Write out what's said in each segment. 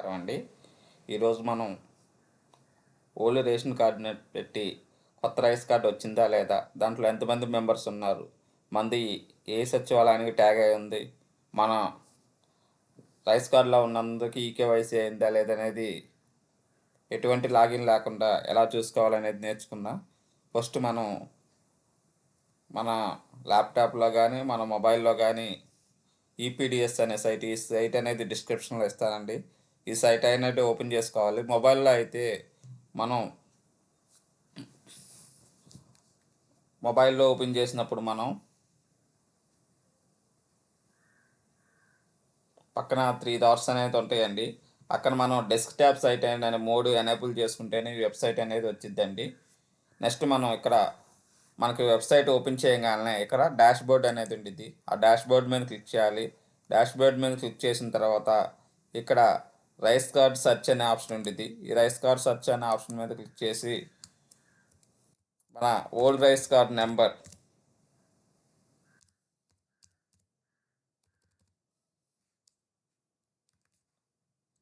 నమస్కారం అండి. ఈరోజు మనం ఓల్డ్ రేషన్ కార్డుని పెట్టి కొత్త రైస్ కార్డు వచ్చిందా లేదా దాంట్లో ఎంతమంది మెంబర్స్ ఉన్నారు మంది ఏ సచివాలయానికి ట్యాగ్ అయి ఉంది మన రైస్ కార్డులో ఉన్నందుకు ఈకేవైసీ అయిందా లేదనేది ఎటువంటి లాగిన్ లేకుండా ఎలా చూసుకోవాలనేది నేర్చుకుందాం. ఫస్ట్ మనం మన ల్యాప్టాప్లో కానీ మన మొబైల్లో కానీ ఈపీడిఎస్ అనే సైట్ ఈ సైట్ అనేది డిస్క్రిప్షన్లో ఇస్తానండి. ఈ సైట్ అయినట్టు ఓపెన్ చేసుకోవాలి. మొబైల్లో అయితే మనం మొబైల్లో ఓపెన్ చేసినప్పుడు మనం పక్కన త్రీ డాట్స్ అనేది ఉంటాయండి. అక్కడ మనం డెస్క్టాప్ సైట్ అనే మోడ్ ఎనేబుల్ చేసుకుంటేనే వెబ్సైట్ అనేది వచ్చిద్దండి. నెక్స్ట్ మనం ఇక్కడ మనకి వెబ్సైట్ ఓపెన్ చేయగానే ఇక్కడ డాష్ బోర్డ్ అనేది ఉంటుంది ఆ డాష్ బోర్డ్ మీద క్లిక్ చేయాలి. డాష్ బోర్డ్ మీద క్లిక్ చేసిన తర్వాత ఇక్కడ రైస్ కార్డ్ సర్చ్ అనే ఆప్షన్ ఉంటుంది ఈ రైస్ కార్డ్ సర్చ్ అనే ఆప్షన్ మీద క్లిక్ చేసి మన old rice card number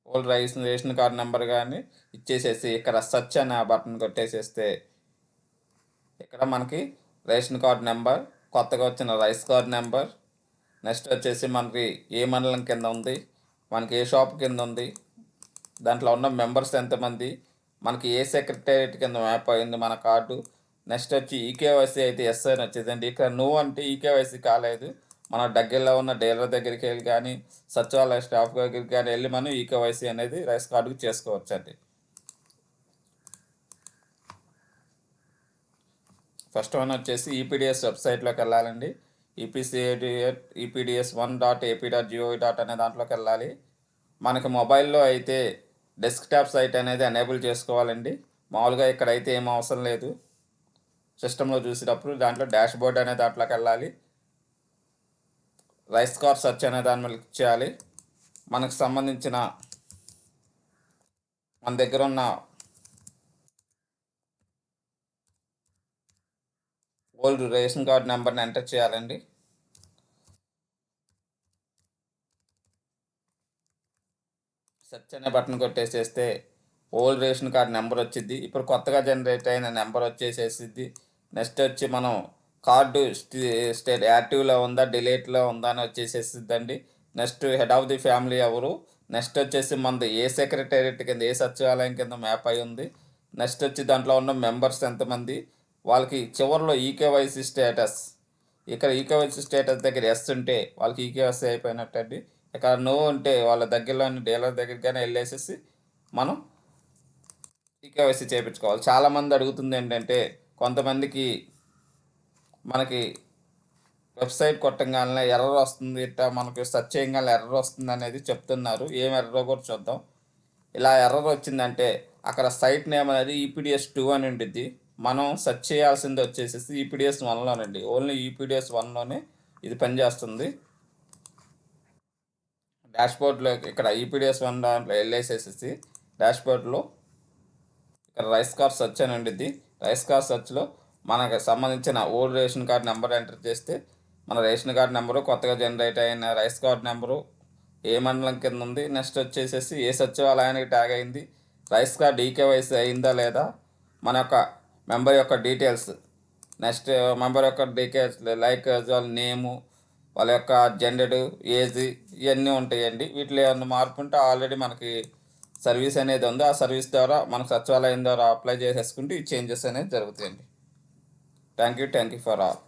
old rice ration card number కానీ ఇచ్చేసేసి ఇక్కడ సర్చ్ అనే బటన్ కొట్టేసేస్తే ఇక్కడ మనకి రేషన్ కార్డ్ నెంబర్ కొత్తగా వచ్చిన రైస్ కార్డ్ నెంబర్ నెక్స్ట్ వచ్చేసి మనకి ఏ మండలం కింద ఉంది మనకి ఏ షాప్ కింద ఉంది దాంట్లో ఉన్న మెంబర్స్ ఎంతమంది మనకి ఏ సెక్రటేరియట్ కింద మ్యాప్ అయింది మన కార్డు నెక్స్ట్ వచ్చి ఈకేవైసీ అయితే ఎస్ అని ఇక్కడ నువ్వు అంటే ఈకేవైసీ కాలేదు. మన దగ్గరలో ఉన్న డీలర్ దగ్గరికి వెళ్ళి కానీ సచివాలయ స్టాఫ్ దగ్గరికి కానీ వెళ్ళి మనం ఈకేవైసీ అనేది రైస్ కార్డుకి చేసుకోవచ్చు అండి ఫస్ట్ వన్ వచ్చేసి ఈపీడిఎస్ వెబ్సైట్లోకి వెళ్ళాలండి. ఈపీసీఏడిఎట్ EPDS one dot AP dot GOV dot అనే దాంట్లోకి వెళ్ళాలి. మనకి మొబైల్లో అయితే డెస్క్టాప్ సైట్ అనేది ఎనేబుల్ చేసుకోవాలండి. మామూలుగా ఇక్కడ అయితే ఏం అవసరం లేదు. సిస్టంలో చూసేటప్పుడు దాంట్లో డాష్ బోర్డ్ అనే దాంట్లోకి వెళ్ళాలి. రైస్ కార్ సర్చ్ అనే దాని మీద క్లిక్ చేయాలి. మనకు సంబంధించిన మన దగ్గర ఉన్న ఓల్డ్ రేషన్ కార్డ్ నెంబర్ని ఎంటర్ చేయాలండి. సెర్చ్ అనే బటన్ కొట్టేసేస్తే ఓల్డ్ రేషన్ కార్డ్ నెంబర్ వచ్చింది ఇప్పుడు కొత్తగా జనరేట్ అయిన నెంబర్ వచ్చేసేసిద్ది. నెక్స్ట్ వచ్చి మనం కార్డు స్టేట్ యాక్టివ్లో ఉందా డిలేట్లో ఉందా అని వచ్చేసేసిద్దండి. Next head of the family ఎవరు? నెక్స్ట్ వచ్చేసి మనది ఏ సెక్రటేరియట్ కింద ఏ సచివాలయం కింద మ్యాప్ అయి ఉంది. నెక్స్ట్ వచ్చి దాంట్లో ఉన్న మెంబర్స్ ఎంతమంది? వాళ్ళకి చివరిలో ఈకేవైసీ స్టేటస్. ఇక్కడ ఈకేవైసీ స్టేటస్ దగ్గర ఎస్ ఉంటే వాళ్ళకి ఈకేవైసీ అయిపోయినట్టండి. ఇక్కడ నో ఉంటే వాళ్ళ దగ్గరలోని డీలర్ దగ్గరికైనా వెళ్ళేసేసి మనం ఈకేవైసీ చేయించుకోవాలి. చాలామంది అడుగుతుంది ఏంటంటే కొంతమందికి మనకి వెబ్సైట్ కొట్టంగానే ఎర్రర్ వస్తుంది ఇట్లా మనకి సెర్చ్ చేయగానే ఎర్రర్ వస్తుంది అనేది చెప్తున్నారు. ఏం ఎర్రర్ కూడా చూద్దాం. ఇలా ఎర్రర్ వచ్చిందంటే అక్కడ సైట్ నేమ్ అనేది ఈపీడిఎస్ టూ అని ఉంటుంది మనం సెర్చ్ చేయాల్సింది వచ్చేసేసి ఈపీడిఎస్ వన్లోనండి. ఓన్లీ ఈపీడిఎస్ వన్లోనే ఇది పనిచేస్తుంది. డాష్బోర్డ్లో ఇక్కడ ఈపీడిఎస్ వన్ దాంట్లో వెళ్ళేసేసి డాష్బోర్డ్లో ఇక్కడ రైస్ కార్ సెర్చ్ అని ఉండిద్ది. రైస్ కార్ సెర్చ్లో మనకు సంబంధించిన old ration card number enter చేస్తే మన రేషన్ కార్డ్ నెంబరు కొత్తగా జనరేట్ అయిన రైస్ కార్డ్ నెంబరు ఏ మండలం కింద ఉంది నెక్స్ట్ వచ్చేసేసి ఏ సచివాలయానికి ట్యాగ్ అయింది రైస్ కార్డ్ ఈకేవైసీ అయిందా లేదా మన యొక్క మెంబర్ యొక్క డీటెయిల్స్ నెక్స్ట్ మెంబర్ యొక్క డీటెయిల్స్ లైక్ యాజ్ వాళ్ళ నేము వాళ్ళ యొక్క జెండర్ ఏజ్ ఇవన్నీ ఉంటాయండి. వీటిలో ఏమన్నా మార్పు ఉంటే ఆల్రెడీ మనకి సర్వీస్ అనేది ఉంది. ఆ సర్వీస్ ద్వారా మనకు సచివాలయం ద్వారా అప్లై చేసేసుకుంటే ఈ చేంజెస్ అనేది జరుగుతాయండి. Thank you thank you for all